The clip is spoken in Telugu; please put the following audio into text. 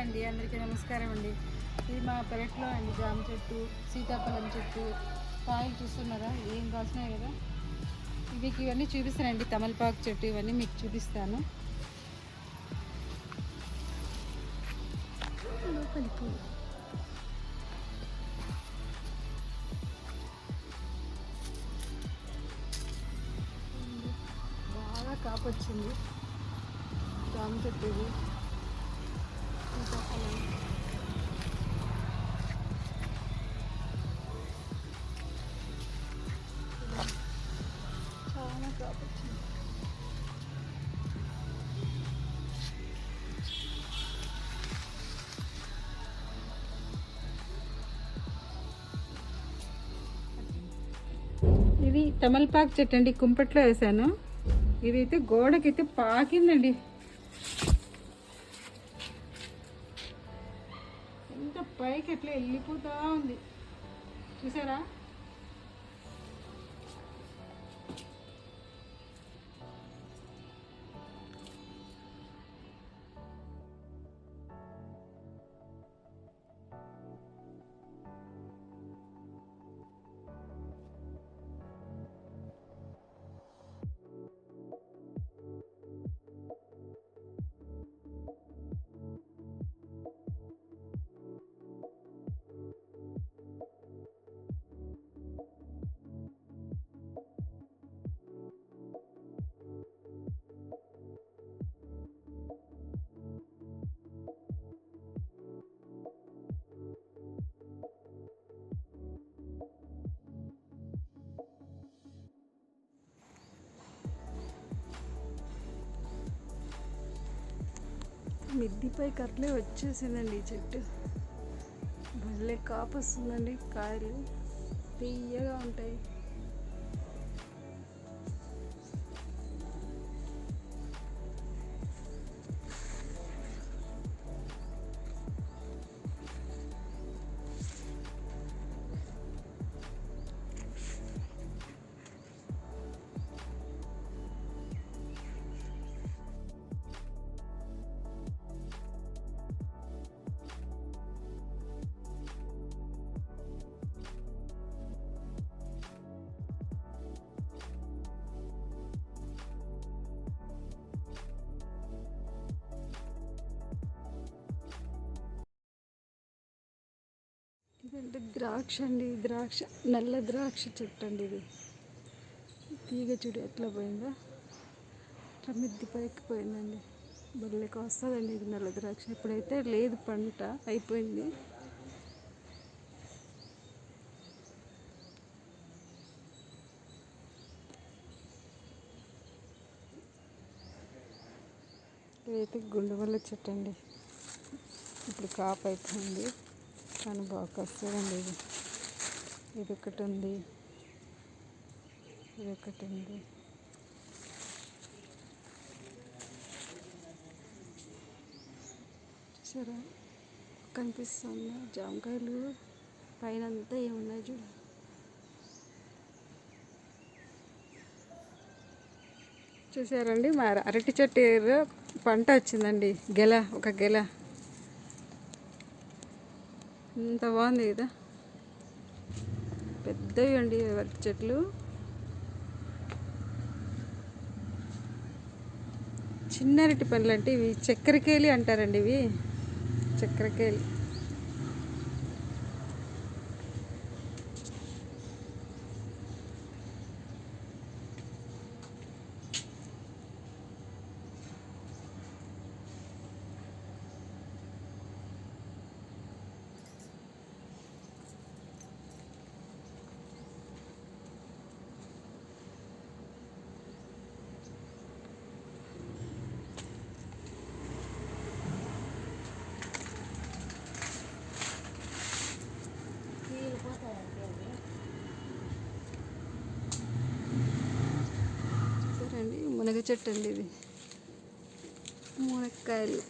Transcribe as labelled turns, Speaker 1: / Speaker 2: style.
Speaker 1: అండి అందరికీ నమస్కారం అండి. ఇది మా పెరట్లో అండి జామ చెట్టు సీతాఫలం చెట్టు కాయలు చూస్తున్నారా? ఏం కాసినాయి కదా? మీకు ఇవన్నీ చూపిస్తానండి తమలపాకు చెట్టు ఇవన్నీ మీకు చూపిస్తాను. బాగా బాగా కాపొచ్చింది. జామ చెట్టు ఇది. ఇది తమలపాకు చెట్టు అండి. కుంపట్లో వేసాను. ఇదైతే గోడకైతే పాకిందండి. పైకి ఎట్లా వెళ్ళిపోతా ఉంది. చూసారా? మిద్దిపై కట్లే వచ్చేసిందండి ఈ చెట్టు. భలే కాపు వస్తుందండి కాయలు. తీయగా ఉంటాయి. అంటే ద్రాక్ష అండి ద్రాక్ష నల్ల ద్రాక్ష చెట్టు అండి ఇది. తీగ చూడు ఎట్లా పోయిందో. ఇట్లా మిద్ది పైకి పోయిందండి. బల్లెకి వస్తుందండి ఇది నల్ల ద్రాక్ష. ఇప్పుడైతే లేదు పంట అయిపోయింది. ఇదైతే గుండెవల్ల చెట్టు అండి. ఇప్పుడు కాపు అయిపోయింది. కానీ బాగా వస్తుందండి ఇది. ఇది ఒకటి ఉంది. ఇది ఒకటి ఉంది. చూసారా? కనిపిస్తుంది. జామకాయలు పైన అంతా ఏమున్నాయి చూడు. చూసారండి? మా అరటి చెట్టు పంట వచ్చిందండి. గెల ఒక గెల. ఇంత బాగుంది కదా. పెద్దవి అండి అరటి చెట్లు. చిన్న అరటి పండ్లు అంటే ఇవి చక్కెరకేలి అంటారండి ఇవి. చక్కెరకేలి చూసారండి మునగ చెట్టు అండి ఇది. మునక్కాయలు